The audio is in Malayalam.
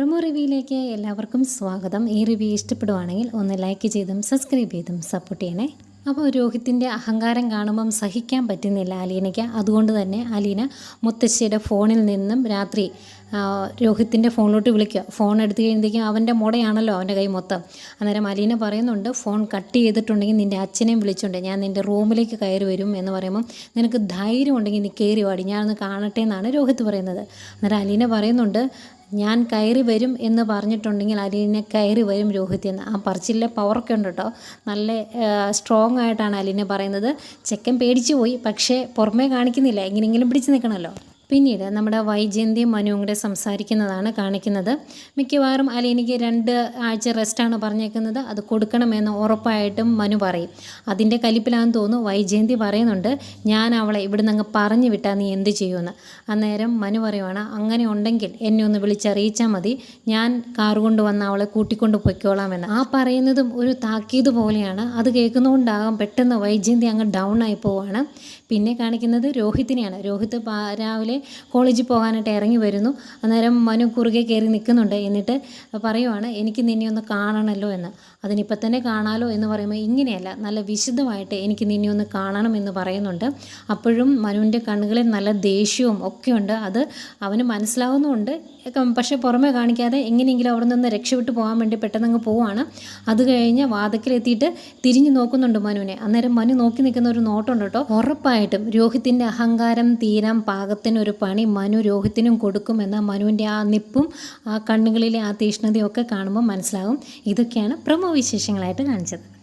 പ്രൊമോ റിവ്യൂയിലേക്ക് എല്ലാവർക്കും സ്വാഗതം. ഈ റിവ്യൂ ഇഷ്ടപ്പെടുവാണെങ്കിൽ ഒന്ന് ലൈക്ക് ചെയ്തും സബ്സ്ക്രൈബ് ചെയ്തും സപ്പോർട്ട് ചെയ്യണേ. അപ്പോൾ രോഹിത്തിന്റെ അഹങ്കാരം കാണുമ്പം സഹിക്കാൻ പറ്റുന്നില്ല അലീനയ്ക്ക്. അതുകൊണ്ട് തന്നെ അലീന മുത്തശ്ശിയുടെ ഫോണിൽ നിന്നും രാത്രി രോഹിത്തിന്റെ ഫോണിലോട്ട് വിളിക്കുക. ഫോൺ എടുത്തു കഴിയുമ്പോഴേക്കും അവന്റെ മുടയാണല്ലോ അവന്റെ കൈ മൊത്തം. അന്നേരം അലീന പറയുന്നുണ്ട് ഫോൺ കട്ട് ചെയ്തിട്ടുണ്ടെങ്കിൽ നിന്റെ അച്ഛനെയും വിളിച്ചുണ്ട് ഞാൻ നിന്റെ റൂമിലേക്ക് കയറി വരും എന്ന് പറയുമ്പം നിനക്ക് ധൈര്യം ഉണ്ടെങ്കിൽ നീ കയറി വാടി ഞാനൊന്ന് കാണട്ടെ എന്നാണ് രോഹിത്ത് പറയുന്നത്. അന്നേരം അലീന പറയുന്നുണ്ട് ഞാൻ കയറി വരും എന്ന് പറഞ്ഞിട്ടുണ്ടെങ്കിൽ അലീനെ കയറി വരും രോഹിത് എന്ന്. ആ പറച്ചിലെ പവറൊക്കെ ഉണ്ട് കേട്ടോ. നല്ല സ്ട്രോങ് ആയിട്ടാണ് അലീനെ പറയുന്നത്. ചെക്കൻ പേടിച്ചു പോയി പക്ഷേ പുറമേ കാണിക്കുന്നില്ല. എങ്ങനെയെങ്കിലും പിടിച്ചു നിൽക്കണമല്ലോ. പിന്നീട് നമ്മുടെ വൈജയന്തിയും മനുവും കൂടെ സംസാരിക്കുന്നതാണ് കാണിക്കുന്നത്. മിക്കവാറും അലീനയ്ക്ക് രണ്ട് ആഴ്ച റെസ്റ്റാണ് പറഞ്ഞേക്കുന്നത്. അത് കൊടുക്കണമെന്ന് ഉറപ്പായിട്ടും മനു പറയും. അതിന്റെ കലിപ്പിലാണെന്ന് തോന്നുന്നു വൈജയന്തി പറയുന്നുണ്ട് ഞാൻ അവളെ ഇവിടുന്ന് അങ്ങ് പറഞ്ഞു വിട്ടാൽ നീ എന്ത് ചെയ്യുമെന്ന്. അന്നേരം മനു പറയുവാണ് അങ്ങനെ ഉണ്ടെങ്കിൽ എന്നെ ഒന്ന് വിളിച്ചറിയിച്ചാൽ മതി. ഞാൻ കാർ കൊണ്ടുവന്ന് അവളെ കൂട്ടിക്കൊണ്ട് പൊയ്ക്കോളാമെന്ന്. ആ പറയുന്നതും ഒരു താക്കീത് പോലെയാണ്. അത് കേൾക്കുന്നതുകൊണ്ടാകാം പെട്ടെന്ന് വൈജയന്തി അങ്ങ് ഡൗൺ ആയി പോവാണ്. പിന്നെ കാണിക്കുന്നത് രോഹിത്തിനെയാണ്. രോഹിത് രാവിലെ കോളേജിൽ പോകാനായിട്ട് ഇറങ്ങി വരുന്നു. അന്നേരം മനു കുറുകെ കയറി നിൽക്കുന്നുണ്ട്. എന്നിട്ട് പറയുവാണ് എനിക്ക് നിന്നെ ഒന്ന് കാണണമല്ലോ എന്ന്. അതിനിപ്പോൾ തന്നെ കാണാലോ എന്ന് പറയുമ്പോൾ ഇങ്ങനെയല്ല നല്ല വിശദമായിട്ട് എനിക്ക് നിന്നെ ഒന്ന് കാണണം എന്ന് പറയുന്നുണ്ട്. അപ്പോഴും മനുവിന്റെ കണ്ണുകളിൽ നല്ല ദേഷ്യവും ഒക്കെയുണ്ട് അത് അവന് മനസ്സിലാവുന്നുമുണ്ട്. പക്ഷെ പുറമേ പുറമെ കാണിക്കാതെ എങ്ങനെയെങ്കിലും അവിടെ നിന്ന് രക്ഷപ്പെട്ടു പോകാൻ വേണ്ടി പെട്ടെന്ന് അങ്ങ് പോവാണ്. അത് കഴിഞ്ഞ് വാതക്കിലെത്തിയിട്ട് തിരിഞ്ഞു നോക്കുന്നുണ്ട് മനുവിനെ. അന്നേരം മനു നോക്കി നിൽക്കുന്ന ഒരു നോട്ടമുണ്ട് കേട്ടോ. ഉറപ്പായിട്ടും രോഹിത്തിന്റെ അഹങ്കാരം തീരാൻ പാകത്തിനൊരു പണി മനു രോഹിത്തിനും കൊടുക്കുമെന്ന മനുവിന്റെ ആ നിപ്പും ആ കണ്ണുകളിലെ ആ തീഷ്ണതയും ഒക്കെ കാണുമ്പോൾ മനസ്സിലാകും ഇതൊക്കെയാണ് പ്രമോ വിശേഷങ്ങളായിട്ട് കാണിച്ചത്.